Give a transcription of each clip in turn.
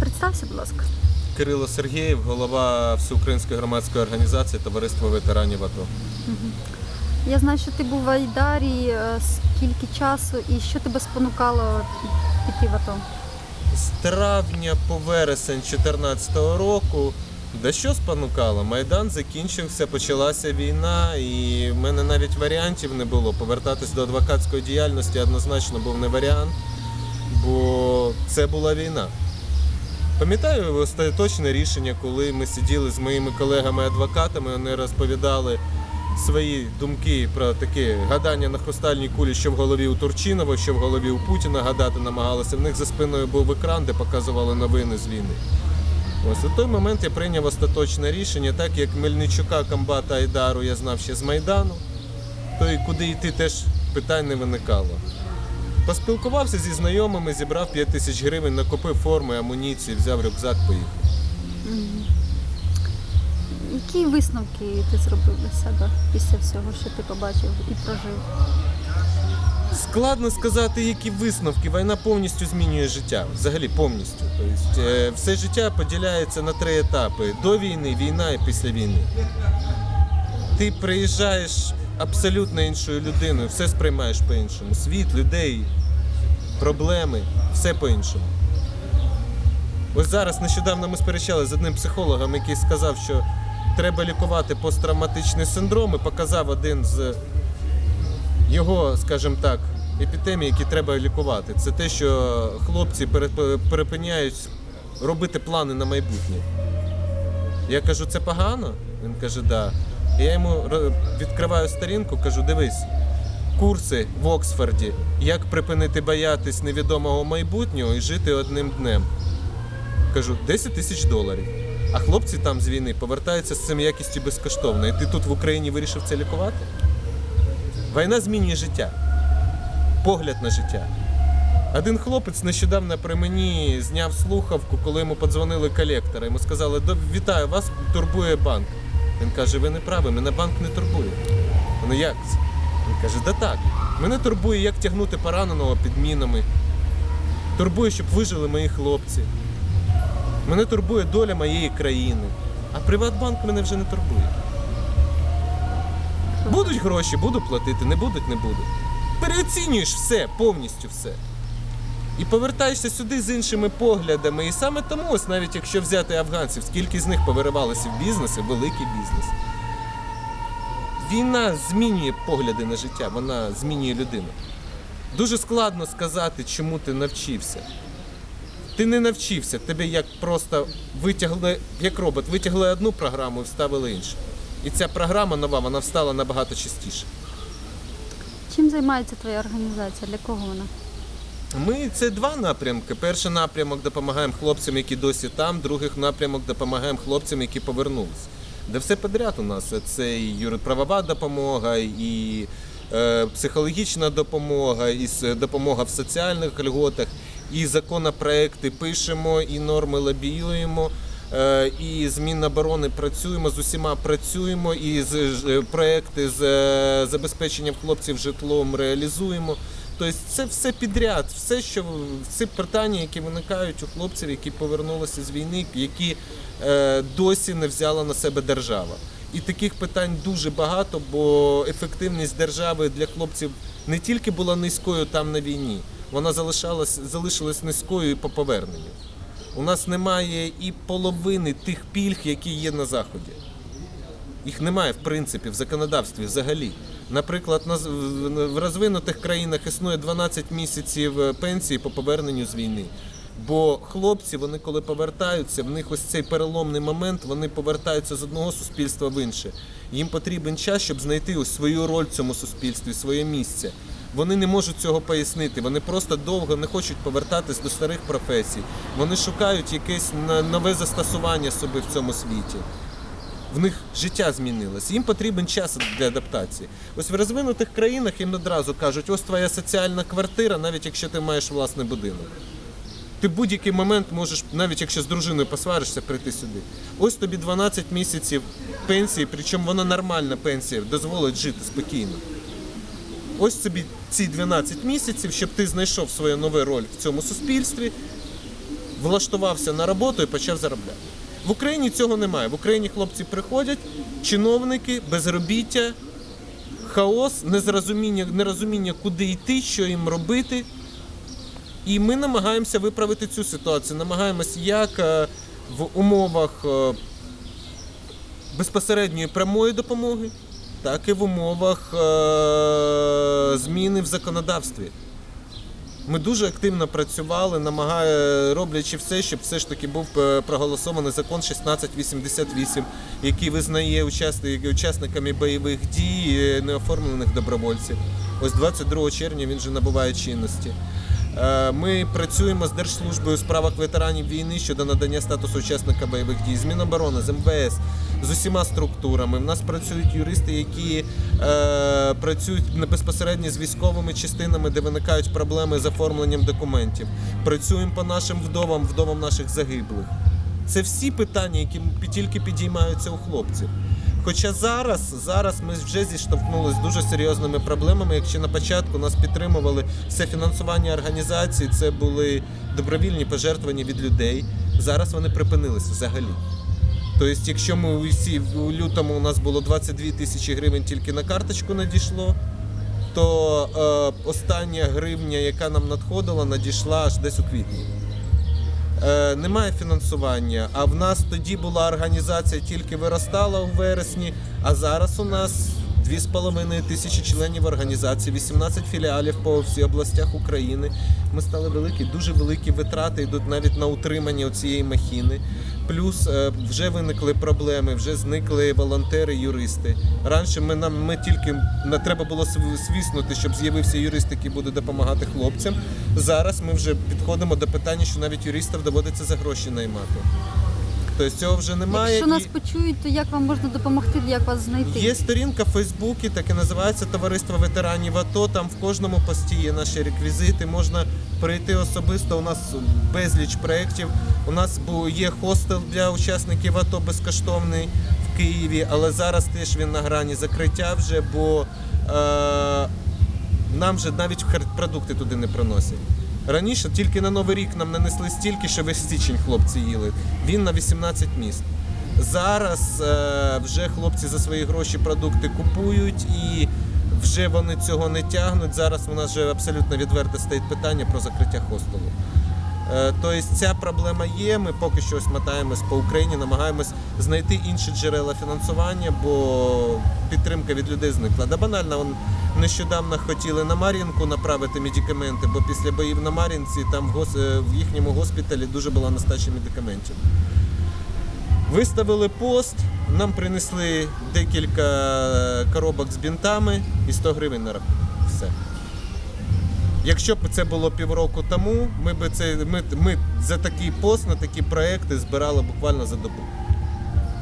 Представся, будь ласка. Кирило Сергієв, голова Всеукраїнської громадської організації Товариство ветеранів АТО. Я знаю, що ти був в Айдарі. Е, Скільки часу і що тебе спонукало піти в АТО? З травня по вересень 2014 року. Да що спонукало? Майдан закінчився, почалася війна, і в мене навіть варіантів не було. Повертатись до адвокатської діяльності однозначно був не варіант, бо це була війна. Пам'ятаю остаточне рішення, коли ми сиділи з моїми колегами-адвокатами, вони розповідали свої думки про таке гадання на хрустальній кулі, що в голові у Турчинова, що в голові у Путіна гадати намагалися. В них за спиною був екран, де показували новини з війни. Ось у той момент я прийняв остаточне рішення, так як Мельничука, комбата Айдару я знав ще з Майдану, то і куди йти теж питань не виникало. Поспілкувався зі знайомими, зібрав 5 тисяч гривень, накупив форми, амуніції, взяв рюкзак, поїхав. Які висновки ти зробив для себе після всього, що ти побачив і прожив? Складно сказати, які висновки. Війна повністю змінює життя. Взагалі повністю. Тобто, е, все життя поділяється на три етапи: до війни, війна і після війни. Ти приїжджаєш абсолютно іншою людиною, все сприймаєш по-іншому. Світ, людей, проблеми, все по-іншому. Ось зараз нещодавно ми сперечали з одним психологом, який сказав, що треба лікувати посттравматичний синдром і показав один з його, скажімо так, епідемії, які треба лікувати. Це те, що хлопці пере- перепиняють робити плани на майбутнє. Я кажу, це погано? Він каже, да. І я йому відкриваю сторінку, кажу, дивись, курси в Оксфорді, як припинити боятись невідомого майбутнього і жити одним днем. Кажу, 10 тисяч доларів. А хлопці там з війни повертаються з цим якістю безкоштовно. І ти тут в Україні вирішив це лікувати? Війна змінює життя, погляд на життя. Один хлопець нещодавно при мені зняв слухавку, коли йому подзвонили колектори. Йому сказали, вітаю, вас турбує банк. Він каже, ви не праві, мене банк не турбує. Вони як це? Він каже, да так. Мене турбує, як тягнути пораненого під мінами. Турбує, щоб вижили мої хлопці. Мене турбує доля моєї країни. А Приватбанк мене вже не турбує. Будуть гроші, буду платити, не будуть, не буду. Переоцінюєш все, повністю все. І повертаєшся сюди з іншими поглядами. І саме тому, ось навіть якщо взяти афганців, скільки з них повиривалося в бізнесі, великий бізнес. Війна змінює погляди на життя, вона змінює людину. Дуже складно сказати, чому ти навчився. Ти не навчився, тебе як просто витягли, як робот, витягли одну програму і вставили іншу. І ця програма нова, вона встала набагато частіше. Чим займається твоя організація? Для кого вона? Ми це два напрямки. Перший напрямок допомагаємо хлопцям, які досі там, другий напрямок допомагаємо хлопцям, які повернулись. Де все підряд у нас це і юридправова допомога, і е, психологічна допомога, і допомога в соціальних льготах, і законопроекти пишемо, і норми лобіюємо. е, І з Міноборони працюємо з усіма працюємо, і з проекти з е, забезпеченням хлопців житлом реалізуємо. Тобто це все підряд, все, що всі питання, які виникають у хлопців, які повернулися з війни, які е, досі не взяла на себе держава. І таких питань дуже багато, бо ефективність держави для хлопців не тільки була низькою там на війні, вона залишалась, залишилась низькою і по поверненню. У нас немає і половини тих пільг, які є на заході. Їх немає в принципі в законодавстві взагалі. Наприклад, в розвинутих країнах існує 12 місяців е, пенсії по поверненню з війни. Бо хлопці, вони коли повертаються, в них ось цей переломний момент, вони повертаються з одного суспільства в інше. Їм потрібен час, щоб знайти ось свою роль в цьому суспільстві, своє місце. Вони не можуть цього пояснити. Вони просто довго не хочуть повертатись до старих професій. Вони шукають якесь нове застосування собі в цьому світі в них життя змінилось. Їм потрібен час для адаптації. Ось в розвинутих країнах їм одразу кажуть, ось твоя соціальна квартира, навіть якщо ти маєш власний будинок. Ти будь-який момент можеш, навіть якщо з дружиною посваришся, прийти сюди. Ось тобі 12 місяців пенсії, причому вона нормальна пенсія, дозволить жити спокійно. Ось собі ці 12 місяців, щоб ти знайшов свою нову роль в цьому суспільстві, влаштувався на роботу і почав заробляти. В Україні цього немає. В Україні хлопці приходять, чиновники, безробіття, хаос, незрозуміння, нерозуміння, куди йти, що їм робити. І ми намагаємося виправити цю ситуацію. Намагаємося як е, в умовах е, безпосередньої прямої допомоги, так і в умовах е, зміни в законодавстві. Ми дуже активно працювали, намагає, роблячи все, щоб все ж таки був е, проголосований закон 1688, який визнає учасник- учасниками бойових дій е, неоформлених добровольців. Ось 22 червня він вже набуває чинності. Е, Ми працюємо з Держслужбою у справах ветеранів війни щодо надання статусу учасника бойових дій, з Міноборони, з МВС, з усіма структурами. У нас працюють юристи, які е, працюють безпосередньо з військовими частинами, де виникають проблеми з оформленням документів. Працюємо по нашим вдовам, вдовам наших загиблих. Це всі питання, які тільки підіймаються у хлопців. Хоча зараз, зараз ми вже зіштовхнулися з дуже серйозними проблемами. Якщо на початку нас підтримували все фінансування організацій, це були добровільні пожертвування від людей. Зараз вони припинилися взагалі. Тобто, якщо ми усі у лютому у нас було 22 тисячі гривень тільки на карточку надійшло, то е, остання гривня, яка нам надходила, надійшла аж десь у квітні. Е, немає фінансування. А в нас тоді була організація, тільки виростала у вересні, а зараз у нас 2,5 тисячі членів організації, 18 філіалів по всіх областях України. Ми стали великі, дуже великі витрати йдуть навіть на утримання цієї махіни. Плюс е, вже виникли проблеми, вже зникли волонтери, юристи. Раніше ми нам ми тільки на треба було свіснути, щоб з'явився юрист, який буде допомагати хлопцям. Зараз ми вже підходимо до питання, що навіть юристів доводиться за гроші наймати. Тобто цього вже немає. Якщо нас і- почують, то як вам можна допомогти, як вас знайти? Є сторінка в Фейсбуці, так і називається Товариство ветеранів АТО. Там в кожному пості є наші реквізити. Можна прийти особисто. У нас безліч проєктів. У нас є хостел для учасників АТО безкоштовний в Києві, але зараз теж він на грані закриття вже, бо е, нам вже навіть продукти туди не приносять. Раніше тільки на Новий рік нам нанесли стільки, що весь січень хлопці їли. Він на 18 міст. Зараз е, вже хлопці за свої гроші продукти купують і вже вони цього не тягнуть. Зараз у нас вже абсолютно відверто стоїть питання про закриття хостелу. Е, Тобто ця проблема є. Ми поки що ось мотаємось по Україні, намагаємось знайти інші джерела фінансування, бо підтримка від людей зникла. Да банально, он нещодавно хотіли на Мар'їнку направити медикаменти, бо після боїв на Мар'їнці там в, гос- е, в їхньому госпіталі дуже була нестача медикаментів. Виставили пост, нам принесли декілька коробок з бінтами і 100 гривень на рахунок. Все. Якщо б це було півроку тому, ми б це ми, ми за такий пост на такі проекти збирали буквально за добу.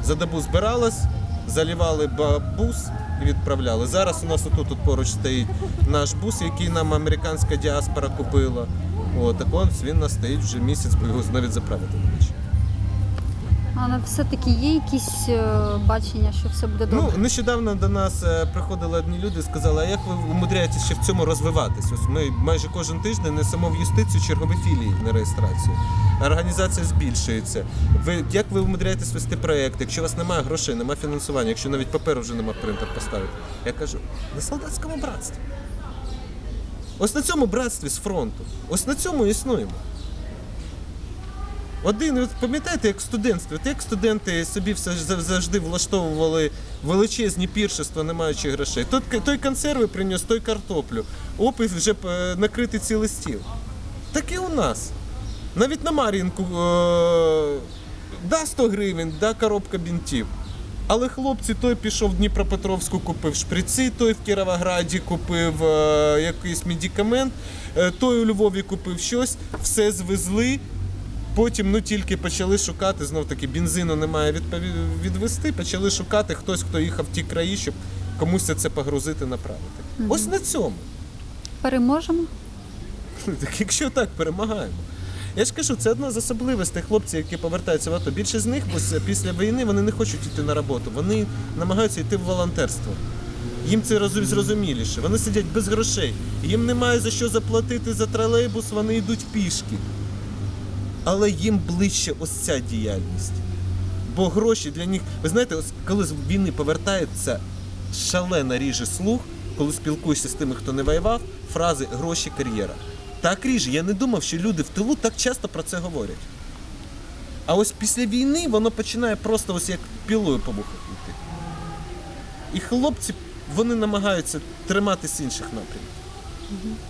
За добу збиралось, залівали бабус і відправляли. Зараз у нас отут тут поруч стоїть наш бус, який нам американська діаспора купила. О, так он він нас стоїть вже місяць, бо його навіть заправити не. Але все-таки є якісь е, бачення, що все буде добре? Ну, нещодавно до нас е, приходили одні люди і сказали, а як ви умудряєтесь ще в цьому розвиватись? Ось ми майже кожен тиждень несемо в юстицію чергові філії на реєстрацію. Організація збільшується. Ви як ви умудряєтесь вести проєкт, якщо у вас немає грошей, немає фінансування, якщо навіть паперу вже немає принтер поставити? Я кажу, на солдатському братстві. Ось на цьому братстві з фронту. Ось на цьому існуємо. Один, от пам'ятаєте, як в студентстві, як студенти собі все завжди влаштовували величезні піршества, не маючи грошей. Той, той консерви приніс, той картоплю. Опис вже накритий цілий стіл. Так і у нас. Навіть на Мар'їнку е, да 100 гривень, да коробка бінтів. Але хлопці, той пішов в Дніпропетровську, купив шприці, той в Кіровограді купив е, якийсь медикамент, е, той у Львові купив щось, все звезли. Потім ну тільки почали шукати, знов таки бензину немає відпові... відвести, почали шукати хтось, хто їхав в ті краї, щоб комусь це погрузити, направити. Ось на цьому. Переможемо? Так якщо так, перемагаємо. Я ж кажу, це одна з особливостей хлопців, які повертаються в АТО. Більше з них ось після війни вони не хочуть йти на роботу, вони намагаються йти в волонтерство. Їм це розу- зрозуміліше. Вони сидять без грошей. Їм немає за що заплатити за тролейбус, вони йдуть пішки. Але їм ближче ось ця діяльність. Бо гроші для них, ви знаєте, ось коли з війни повертаються, шалено ріже слух, коли спілкуєшся з тими, хто не воював, фрази гроші, кар'єра. Так ріже, я не думав, що люди в тилу так часто про це говорять. А ось після війни воно починає просто ось як пілою по вухах йти. І хлопці вони намагаються триматись інших напрямків.